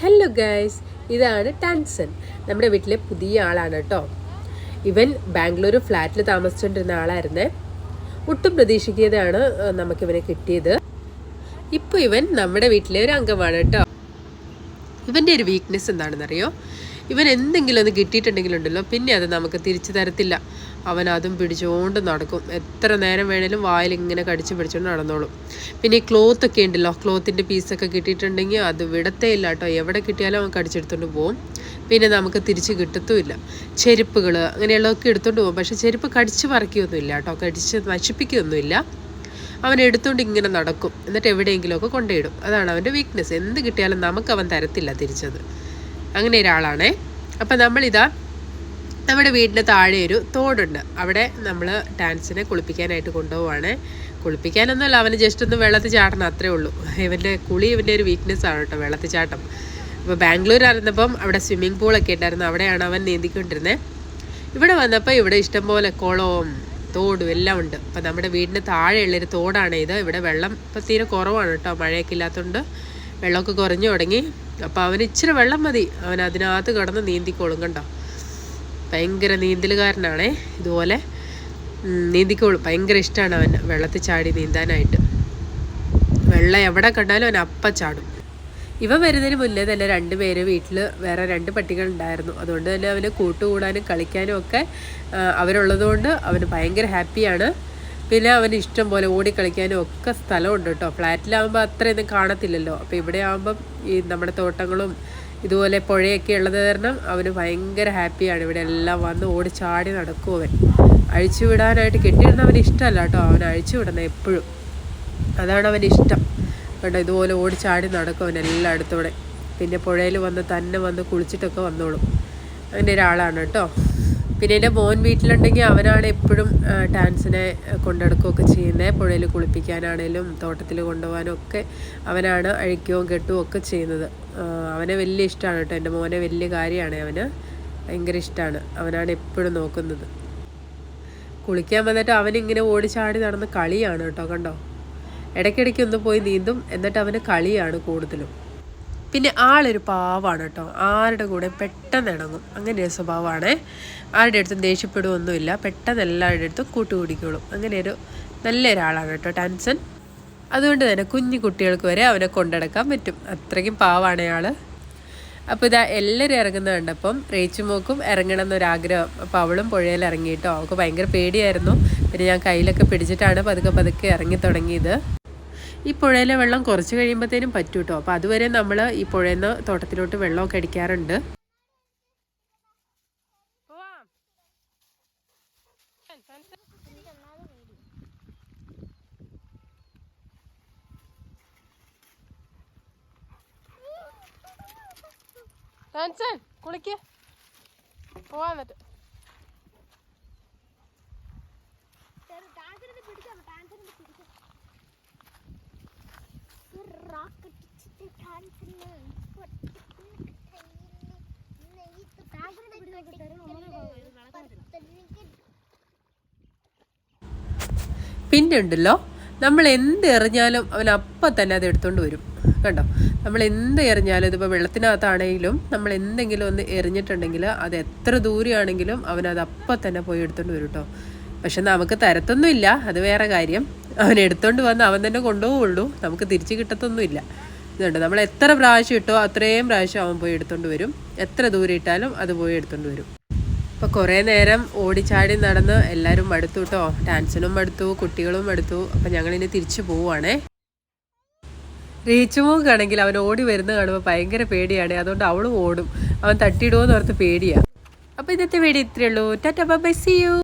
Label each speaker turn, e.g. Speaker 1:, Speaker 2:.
Speaker 1: Hello guys ഇതാണ് ടാൻസൺ നമ്മുടെ വീട്ടിലെ പുതിയ ആളാണ് കേട്ടോ. ഇവൻ ബാംഗ്ലൂർ ഫ്ലാറ്റിൽ താമസിച്ചുകൊണ്ടിരുന്ന ആളായിരുന്നേ. ഒട്ടും നമുക്ക് നമുക്കിവനെ കിട്ടിയത്. ഇപ്പോൾ ഇവൻ നമ്മുടെ വീട്ടിലെ ഒരു അംഗമാണ് കേട്ടോ. ഇവന്റെ ഒരു വീക്ക്നെസ് എന്താണെന്നറിയോ? ഇവൻ എന്തെങ്കിലും ഒന്ന് കിട്ടിയിട്ടുണ്ടെങ്കിലുണ്ടല്ലോ പിന്നെ അത് നമുക്ക് തിരിച്ചു തരത്തില്ല. അവൻ അതും പിടിച്ചുകൊണ്ട് നടക്കും. എത്ര നേരം വേണേലും വായിൽ ഇങ്ങനെ കടിച്ചു പിടിച്ചുകൊണ്ട് നടന്നോളും. പിന്നെ ഈ ക്ലോത്ത് ഒക്കെ ഉണ്ടല്ലോ ക്ലോത്തിന്റെ പീസൊക്കെ കിട്ടിയിട്ടുണ്ടെങ്കിൽ അത് വിടത്തേ ഇല്ല കേട്ടോ. എവിടെ കിട്ടിയാലും അവൻ കടിച്ചെടുത്തോണ്ട് പോകും പിന്നെ നമുക്ക് തിരിച്ച് കിട്ടത്തുമില്ല. ചെരുപ്പുകൾ അങ്ങനെയുള്ളതൊക്കെ എടുത്തുകൊണ്ട് പോകും പക്ഷേ ചെരുപ്പ് കടിച്ച് പറിക്കുകയൊന്നുമില്ല കേട്ടോ. കടിച്ച് നശിപ്പിക്കുകയൊന്നുമില്ല അവൻ എടുത്തുകൊണ്ട് ഇങ്ങനെ നടക്കും. എന്നിട്ട് എവിടെയെങ്കിലുമൊക്കെ കൊണ്ടുപോയിടും. അതാണ് അവന്റെ വീക്ക്നെസ് എന്ത് കിട്ടിയാലും നമുക്ക് അവൻ തരത്തില്ല തിരിച്ചത്. അങ്ങനെ ഒരാളാണേ. അപ്പം നമ്മളിതാ നമ്മുടെ വീടിന്റെ താഴെ ഒരു തോടുണ്ട്. അവിടെ നമ്മൾ ടാൻസിനെ കുളിപ്പിക്കാനായിട്ട് കൊണ്ടുപോവാണ്. കുളിപ്പിക്കാനൊന്നുമല്ല അവന് ജസ്റ്റ് ഒന്ന് വെള്ളത്തിൽ ചാടണം അത്രേ ഉള്ളൂ. ഇവന്റെ കുളി ഇവന്റെ ഒരു വീക്ക്നെസ് ആണ് കേട്ടോ വെള്ളത്തിൽ ചാട്ടം. ഇപ്പോൾ ബാംഗ്ലൂർ ആയിരുന്നപ്പം അവിടെ സ്വിമ്മിംഗ് പൂളൊക്കെ ഉണ്ടായിരുന്നു അവിടെയാണ് അവൻ നീന്തിക്കൊണ്ടിരുന്നത് ഇവിടെ വന്നപ്പോൾ ഇവിടെ ഇഷ്ടംപോലെ കുളവും തോടും എല്ലാം ഉണ്ട്. അപ്പം നമ്മുടെ വീടിന് താഴെയുള്ളൊരു തോടാണ് ഇത്. ഇവിടെ വെള്ളം ഇപ്പം തീരെ കുറവാണ് കേട്ടോ മഴയൊക്കെ ഇല്ലാത്തതുകൊണ്ട് വെള്ളമൊക്കെ കുറഞ്ഞു തുടങ്ങി. അപ്പോൾ അവന് ഇച്ചിരി വെള്ളം മതി. അവൻ അതിനകത്ത് കിടന്ന് നീന്തിക്കോളും കണ്ടോ. ഭയങ്കര നീന്തലുകാരനാണേ. ഇതുപോലെ നീന്തിക്കോളും. ഭയങ്കര ഇഷ്ടമാണ് അവൻ. വെള്ളത്തിൽ ചാടി നീന്താനായിട്ട്. വെള്ളം എവിടെ കണ്ടാലും അവൻ അപ്പം ചാടും. ഇവ വരുന്നതിന് മുന്നേ തന്നെ രണ്ട് പേര് വീട്ടിൽ വേറെ രണ്ട് പട്ടികൾ ഉണ്ടായിരുന്നു അതുകൊണ്ട് തന്നെ അവന് കൂട്ടുകൂടാനും കളിക്കാനും ഒക്കെ അവരുള്ളതുകൊണ്ട് അവന് ഭയങ്കര ഹാപ്പിയാണ്. പിന്നെ അവന് ഇഷ്ടം പോലെ ഓടിക്കളിക്കാനും ഒക്കെ സ്ഥലമുണ്ട് കേട്ടോ. ഫ്ലാറ്റിലാവുമ്പോൾ അത്രയൊന്നും കാണത്തില്ലല്ലോ. അപ്പോൾ ഇവിടെ ആകുമ്പം ഈ നമ്മുടെ തോട്ടങ്ങളും ഇതുപോലെ പുഴയൊക്കെ ഉള്ളത് കാരണം അവന് ഭയങ്കര ഹാപ്പിയാണ്. ഇവിടെ എല്ലാം വന്ന് ഓടി ചാടി നടക്കും അവൻ അഴിച്ചുവിടാനായിട്ട് കെട്ടിയിടുന്ന അവന് ഇഷ്ടമല്ല കേട്ടോ. അവൻ അഴിച്ചുവിടുന്ന എപ്പോഴും. അതാണ് അവന് ഇഷ്ടം. കേട്ടോ ഇതുപോലെ ഓടി ചാടി നടക്കും അവൻ എല്ലായിടത്തൂടെ പിന്നെ പുഴയിൽ വന്ന് തന്നെ വന്ന് കുളിച്ചിട്ടൊക്കെ വന്നോളും. അങ്ങനെ ഒരാളാണ് കേട്ടോ. പിന്നെ എന്റെ മോൻ വീട്ടിലുണ്ടെങ്കിൽ അവനാണ് എപ്പോഴും ടാൻസിനെ കൊണ്ടെടുക്കുകയൊക്കെ ചെയ്യുന്നത്. പുഴയിൽ കുളിപ്പിക്കാനാണേലും തോട്ടത്തിൽ കൊണ്ടുപോകാനും ഒക്കെ അവനാണ് അഴിക്കുകയും കെട്ടുകയും ഒക്കെ ചെയ്യുന്നത്. അവനെ വലിയ ഇഷ്ടമാണ് കേട്ടോ. എന്റെ മോനെ വലിയ കാര്യമാണ് അവന്. ഭയങ്കര ഇഷ്ടമാണ്. അവനാണ് എപ്പോഴും നോക്കുന്നത്. കുളിക്കാൻ വന്നിട്ട് അവനിങ്ങനെ ഓടിച്ചാടി നടന്ന് കളിയാണ് കേട്ടോ. കണ്ടോ? ഇടയ്ക്കിടയ്ക്ക് ഒന്ന് പോയി നീന്തും. എന്നിട്ട് അവന് കളിയാണ് കൂടുതലും. പിന്നെ ആളൊരു പാവാണ് കേട്ടോ. ആരുടെ കൂടെ പെട്ടെന്ന് ഇണങ്ങും. അങ്ങനെ ഒരു സ്വഭാവമാണ്. ആരുടെ അടുത്തും ദേഷ്യപ്പെടുകയൊന്നുമില്ല പെട്ടെന്ന് എല്ലാവരുടെ അടുത്തും കൂട്ടുകൂടിക്കോളും. അങ്ങനെ ഒരു നല്ല ഒരാളാണ് കേട്ടോ ടാൻസൺ. അതുകൊണ്ട് തന്നെ കുഞ്ഞു കുട്ടികൾക്ക് വരെ അവനെ കൊണ്ടടക്കാൻ പറ്റും. അത്രയ്ക്കും പാവാണ് അയാൾ അപ്പോൾ ഇതാ എല്ലാവരും ഇറങ്ങുന്നത് കണ്ടപ്പം റേച്ചുമോക്കും ഇറങ്ങണം എന്നൊരാഗ്രഹം. അപ്പോൾ അവളും പുഴയിൽ ഇറങ്ങിയിട്ടോ അവൾക്ക് ഭയങ്കര പേടിയായിരുന്നു. പിന്നെ ഞാൻ കയ്യിലൊക്കെ പിടിച്ചിട്ടാണ് പതുക്കെ പതുക്കെ ഇറങ്ങി തുടങ്ങിയത്. ഈ പുഴയിലെ വെള്ളം കുറച്ച് കഴിയുമ്പോഴത്തേനും പറ്റും കേട്ടോ അപ്പോൾ അതുവരെ നമ്മൾ ഈ പുഴയിൽ നിന്ന് തോട്ടത്തിലോട്ട് വെള്ളമൊക്കെ അടിക്കാറുണ്ട്. കുളിക്ക. പോവാന്നിട്ട് പിന്നെ ഉണ്ടല്ലോ നമ്മൾ എന്ത് എറിഞ്ഞാലും അവൻ അപ്പം തന്നെ അത് എടുത്തുകൊണ്ട് വരും. കണ്ടോ? നമ്മൾ എന്ത് എറിഞ്ഞാലും ഇതിപ്പോൾ വെള്ളത്തിനകത്താണെങ്കിലും നമ്മൾ എന്തെങ്കിലും ഒന്ന് എറിഞ്ഞിട്ടുണ്ടെങ്കിൽ അത് എത്ര ദൂരെയാണെങ്കിലും അവൻ അത് അപ്പം തന്നെ പോയി എടുത്തുകൊണ്ട് വരും കേട്ടോ പക്ഷെ നമുക്ക് തരത്തൊന്നുമില്ല. അത് വേറെ കാര്യം. അവൻ എടുത്തോണ്ട് വന്ന് അവൻ തന്നെ കൊണ്ടുപോവുള്ളൂ. നമുക്ക് തിരിച്ചു കിട്ടത്തൊന്നുമില്ല. ഇതുണ്ട്. നമ്മൾ എത്ര പ്രാവശ്യം ഇട്ടോ അത്രയും പ്രാവശ്യം അവൻ പോയി എടുത്തോണ്ട് വരും. എത്ര ദൂരം ഇട്ടാലും അത് പോയി എടുത്തോണ്ട് വരും. അപ്പോൾ കുറേ നേരം ഓടിച്ചാടി നടന്ന് എല്ലാവരും മടുത്തു കേട്ടോ ഡാൻസിനും മടുത്തു കുട്ടികളും മടുത്തു. അപ്പം ഞങ്ങളിനി തിരിച്ചു പോവുകയാണേ റീച്ചുമോക്കാണെങ്കിൽ അവൻ ഓടി വരുന്ന കാണുമ്പോൾ ഭയങ്കര പേടിയാണ്. അതുകൊണ്ട് അവളും ഓടും. അവൻ തട്ടിയിടുമോ എന്ന് ഓർത്ത് പേടിയാണ് അപ്പോൾ ഇന്നത്തെ വീഡിയോ ഇത്രയേ ഉള്ളൂ. Tata bye see you.